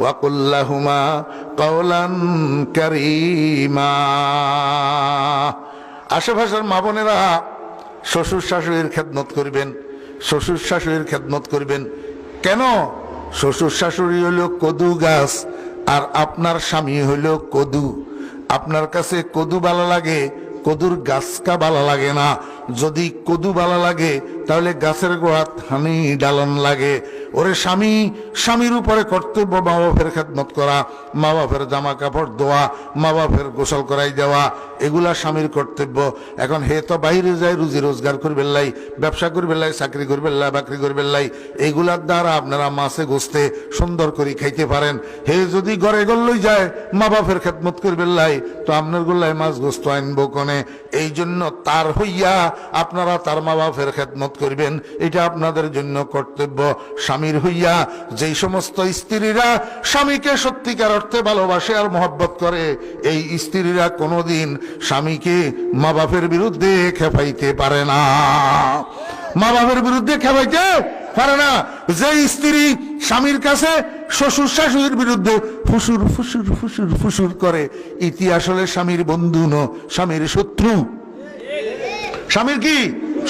ওয়াকুল্লাহুমা কওলান কারীমা। আশেপাশের মা বোনেরা শ্বশুর শাশুড়ির খেদমত করবেন, শ্বশুর শাশুড়ির খেদমত করবেন। কেন? শ্বশুর শাশুড়ি হলো কদু গাছ, আর আপনার স্বামী হলো কদু। আপনার কাছে কদু ভালো লাগে, কদুর গাছকা ভালো লাগে না। যদি কদু ভালো লাগে, তাহলে গাছের গোড়াত হানি ডালন লাগে। ওরে স্বামী, স্বামীর উপরে কর্তব্য মা বাপের খেদমত করা মা বাপের জামা কাপড় দেওয়া মা বাপের গোসল করাই দেওয়া, এগুলা স্বামীর কর্তব্য। এখন হে তো বাইরে যায় রুজি রোজগার করবেন লাই, ব্যবসা করবেন লাই, চাকরি করবেন লাই, বাকরি করবেন লাই, এগুলার দ্বারা আপনারা মাছে গোস্তে সুন্দর করে খাইতে পারেন। হে যদি ঘরে গল্লই যায় মা বাপের খেদমত করবেন লাই, তো আপনার গোল্লায় মাছ গোস্ত আনব কনে? এই জন্য তার হইয়া আপনারা তার মা বাপের খেদমত করবেন, এটা আপনাদের জন্য কর্তব্য। স্বামীর হইয়া যেই সমস্ত স্ত্রীরা স্বামীকে সত্যিকার অর্থে ভালোবাসে আর মহব্বত করে, এই স্ত্রীরা কোনোদিন স্বামীকে মা বাপের বিরুদ্ধে খেপাইতে পারে না। মা বাপের বিরুদ্ধে খেপাইতে পারে না। যে স্ত্রী স্বামীর কাছে শ্বশুর শাশুড়ির বিরুদ্ধে ফুসুর ফুসুর ফুসুর ফুসুর করে, ইতি আসলে স্বামীর বন্ধু ন স্বামীর শত্রু। স্বামীর কি?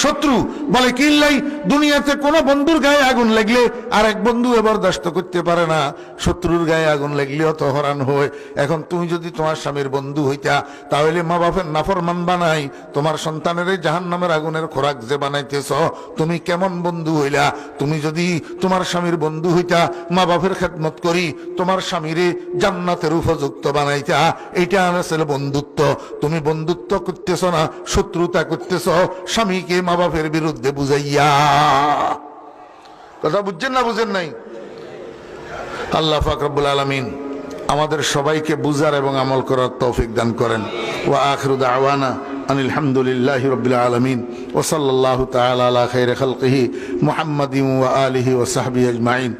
শত্রু। বলে, কিল্লাই দুনিয়াতে কোন বন্ধুর গায়ে আগুন লাগলে আর এক বন্ধু বরদাস্ত করতে পারে না। শত্রুর গায়ে আগুন লাগলে অত হরান হয়। এখন তুমি যদি তোমার স্বামীর বন্ধু হইতা, তাহলে মা বাপের নাফরমান বানাই, তোমার সন্তানের জাহান নামের আগুনের খোরাক যে বানাইতেছ, তুমি কেমন বন্ধু হইলা? তুমি যদি তোমার স্বামীর বন্ধু হইতা, মা বাপের খেদমত করি, তোমার স্বামীরে জান্নাতের উপযুক্ত বানাইতা এটা আসলে বন্ধুত্ব। তুমি বন্ধুত্ব করতেছ না, শত্রুতা করতেছ, স্বামীকে মা বাপের বিরুদ্ধে বুঝাইয়া। কথা বুঝছেন না বুঝেন নাই? আল্লাহ ফাকরবুল আলমিন আমাদের সবাইকে বুঝার এবং আমল করার তৌফিক দান করেন। ও আখরুদ আওয়ানা আনিল হামদুলিল্লাহ রবিল আলমিন ও সাল্লাহ তালা খাইর খালকিহি মোহাম্মদ আলিহি ও সাহাবি আজমাইন।